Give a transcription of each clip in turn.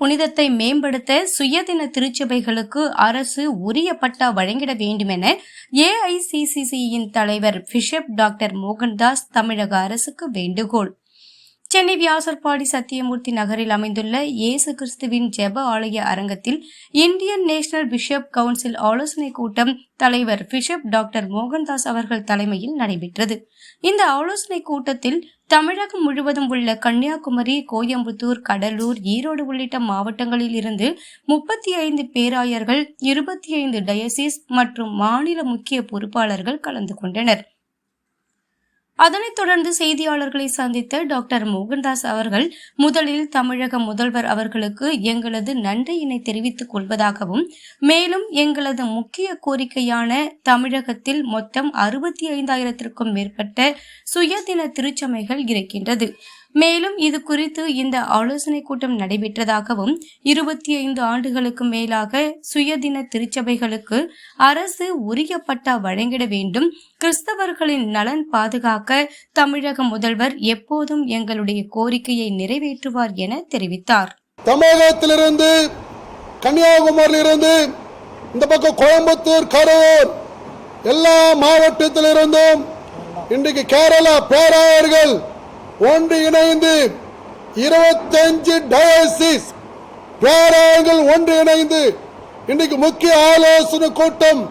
புனிதத்தை மேம்படுத்த சுயதின திருச்சபைகளுக்கு அரசு உரிய பட்டா வழங்கிட வேண்டும் என ஏஐசிசிசியின் தலைவர் பிஷப் டாக்டர் மோகன்தாஸ் தமிழக அரசுக்கு வேண்டுகோள். சென்னை வியாசர்பாடி சத்தியமூர்த்தி நகரில் அமைந்துள்ள இயேசு கிறிஸ்துவின் ஜெப ஆலய அரங்கத்தில் இந்தியன் நேஷனல் பிஷப் கவுன்சில் ஆலோசனை கூட்டம் தலைவர் பிஷப் டாக்டர் மோகன்தாஸ் அவர்கள் தலைமையில் நடைபெற்றது. இந்த ஆலோசனை கூட்டத்தில் தமிழகம் முழுவதும் உள்ள கன்னியாகுமரி கோயம்புத்தூர் கடலூர் ஈரோடு உள்ளிட்ட மாவட்டங்களில் இருந்து முப்பத்தி ஐந்து பேராயர்கள் இருபத்தி ஐந்து டயசிஸ் மற்றும் மாநில முக்கிய பொறுப்பாளர்கள் கலந்து கொண்டனர். அதனைத் தொடர்ந்து செய்தியாளர்களை சந்தித்த டாக்டர் மோகன்தாஸ் அவர்கள் முதலில் தமிழக முதல்வர் அவர்களுக்கு எங்களது நன்றியினை தெரிவித்துக் கொள்வதாகவும் மேலும் எங்களது முக்கிய கோரிக்கையான தமிழகத்தில் மொத்தம் அறுபத்தி ஐந்தாயிரத்திற்கும் மேற்பட்ட சுயதின திருச்சமைகள் இருக்கின்றது. மேலும் இது குறித்து இந்த ஆலோசனைக் கூட்டம் நடைபெற்றதாகவும் இருபத்தி ஐந்து ஆண்டுகளுக்கு மேலாக சுயதின திருச்சபைகளுக்கு அரசு உரிய பட்டா வழங்கிட வேண்டும். கிறிஸ்தவர்களின் நலன் பாதுகாக்க தமிழக முதல்வர் எப்போதும் எங்களுடைய கோரிக்கையை நிறைவேற்றுவார் என தெரிவித்தார். தமிழகத்திலிருந்து கன்னியாகுமரியிலிருந்து இந்த பக்கம் கோயம்புத்தூர் கரூர் எல்லா மாவட்டத்திலிருந்தும் இன்றைக்கு கேரளா பேராயர்கள் ஒன்று இணைந்து இருபத்தஞ்சு டயசிஸ் பேராயர்கள் ஒன்று இணைந்து இன்னைக்கு முக்கிய ஆலோசனை கூட்டம்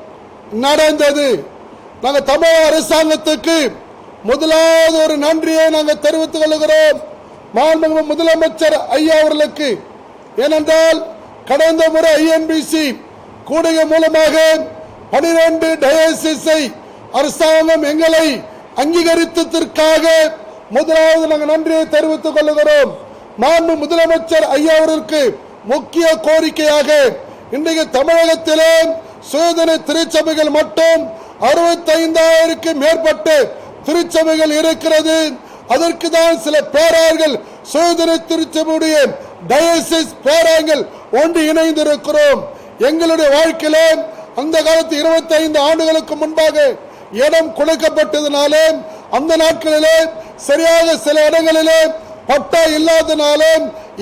நடந்தது. நாங்கள் தமிழக அரசாங்கத்துக்கு முதலாவது ஒரு நன்றியை நாங்கள் தெரிவித்துக் கொள்கிறோம். மாண்புமிகு முதலமைச்சர் ஐயா அவர்களுக்கு. ஏனென்றால் கடந்த முறை ஐஎன்பிசி கூடுகை மூலமாக பனிரெண்டு டயசிஸை அரசாங்கம் எங்களை அங்கீகரித்ததற்காக முதலாவது நாங்கள் நன்றியை தெரிவித்துக் கொள்கிறோம். மாண்பு முதலமைச்சர் ஐயா அவர்களுக்கு முக்கிய கோரிக்கையாக இன்றைக்கு தமிழகத்திலே சுயதன திருச்சபைகள் மட்டும் அறுபத்தைந்தாயிரக்கு மேற்பட்டு திருச்சபைகள் இருக்கிறது. அதற்கு தான் சில பேரார்கள் சுயதன திருச்சபையுடைய டயசிஸ் பேராங்கள் ஒன்று இணைந்திருக்கிறோம். எங்களுடைய வாழ்க்கையில அந்த காலத்து 25 ஆண்டுகளுக்கு முன்பாக இடம் கொடுக்கப்பட்டதுனாலே அந்த நாட்களிலே சரியாக சில இடங்களிலே பட்டா இல்லாதனால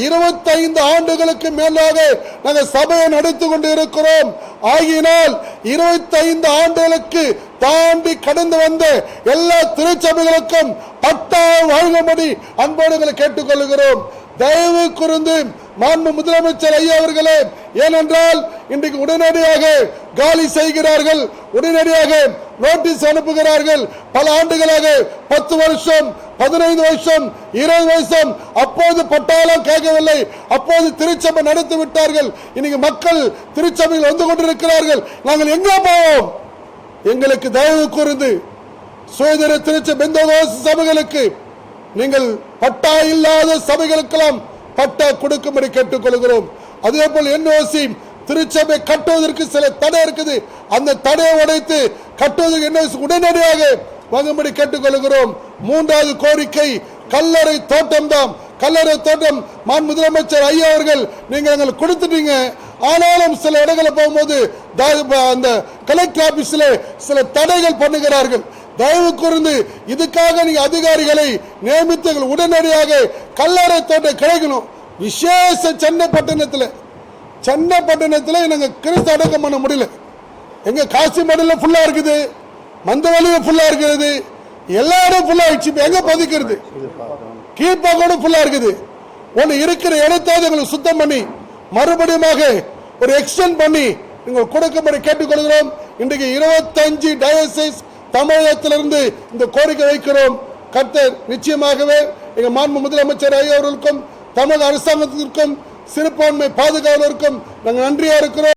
25 ஆண்டுகளுக்கு மேலாக நாங்கள் சபையை நடத்தி கொண்டு இருக்கிறோம் ஆகினால் 25 ஆண்டுகளுக்கு தாண்டி கடந்து வந்த எல்லா திருச்சபைகளுக்கும் பட்டா வழங்கும்படி அன்போடுகளை கேட்டுக்கொள்கிறோம். தயவு குறிந்து மாண்பு முதலமைச்சர் ஐயா அவர்களே ஏனென்றால் இன்றைக்கு உடனடியாக காலி செய்கிறார்கள் உடனடியாக நோட்டீஸ் அனுப்புகிறார்கள். பல ஆண்டுகளாக பத்து வருஷம் பதினைந்து வருஷம் இருபது வருஷம் அப்போது பட்டாளம் கேட்கவில்லை. அப்போது திருச்சபை நடத்தி விட்டார்கள். இன்னைக்கு மக்கள் திருச்சபையில் வந்து கொண்டிருக்கிறார்கள். நாங்கள் எங்கே போவோம்? எங்களுக்கு தயவு கூர்ந்து சுயதர திருச்சி பெந்தகோஸ் சபைகளுக்கு நீங்கள் பட்டா இல்லாத சபைகளுக்கெல்லாம் பட்டா கொடுக்கும்படி கேட்டுக்கொள்கிறோம். அதே போல் என்ஓசி திருச்சபை கட்டுவதற்கு சில தடை இருக்குது. அந்த தடையை உடைத்து கட்டுவதற்கு என்ஓசி உடனடியாக வாங்கும்படி கேட்டுக்கொள்கிறோம். மூன்றாவது கோரிக்கை கல்லறை தோட்டம் தான் கல்லறை தோட்டம் மான் முதலமைச்சர் ஐயா அவர்கள் நீங்கள் எங்களுக்கு கொடுத்துட்டீங்க. ஆனாலும் சில இடங்களில் போகும்போது அந்த கலெக்டர் ஆபீஸில் சில தடைகள் பண்ணுகிறார்கள். தயவு கூர்ந்து இதுக்காக நீங்க அதிகாரிகளை நியமித்து உடனடியாக கல்லறை தோட்டம் கிடைக்கணும் விசேஷ சென்னை பட்டணத்தில் சென்னை பட்டணத்தில் நாங்கள் கிறிஸ்து அடக்கம் பண்ண முடியல. எங்கள் காசி மடலில் ஃபுல்லாக இருக்குது மந்தவெளியும் ஃபுல்லாக இருக்கிறது எல்லா இடம் ஃபுல்லாக ஆயிடுச்சு இப்போ எங்கே பதிக்கிறது? கீழ்ப்பாக்கோடு ஃபுல்லாக இருக்குது. ஒன்று இருக்கிற இடத்தாவது எங்களுக்கு சுத்தம் பண்ணி மறுபடியுமாக ஒரு எக்ஸ்டென்ட் பண்ணி நீங்கள் கொடுக்கும்படி கேட்டுக்கொள்கிறோம். இன்றைக்கு இருபத்தஞ்சு டயசிஸ் தமிழகத்திலிருந்து இந்த கோரிக்கை வைக்கிறோம். கர்த்தர் நிச்சயமாகவே எங்கள் மாண்பு முதலமைச்சர் ஐயா அவர்களுக்கும் தமிழக அரசாங்கத்திற்கும் சிறுபான்மை பாதுகாவலருக்கும் நாங்கள் நன்றியா இருக்கிறோம்.